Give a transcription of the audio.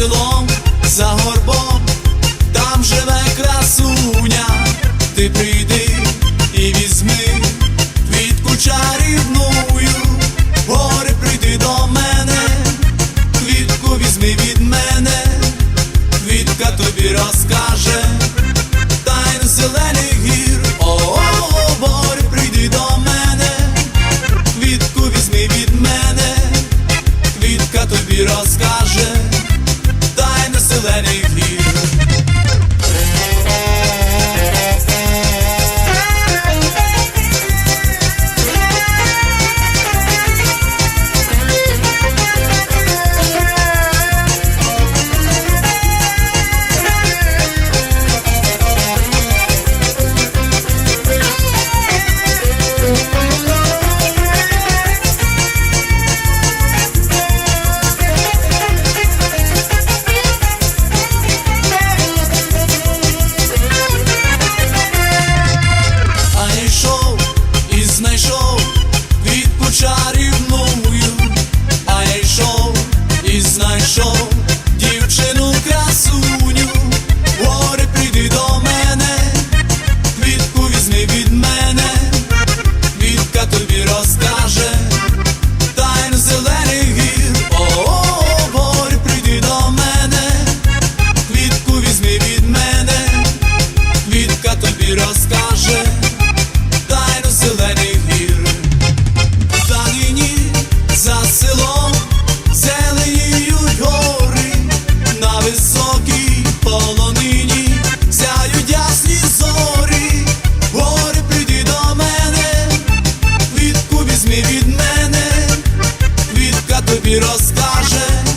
селом, за горбом, там живе красуня, ти прийди і візьми квітку чарівную, гори прийди до мене, квітку візьми від мене, квітка тобі розкаже, тайну зелених гір, о, -о, прийди до мене, квітку візьми від мене. візьмі від мене, квітка тобі розкаже.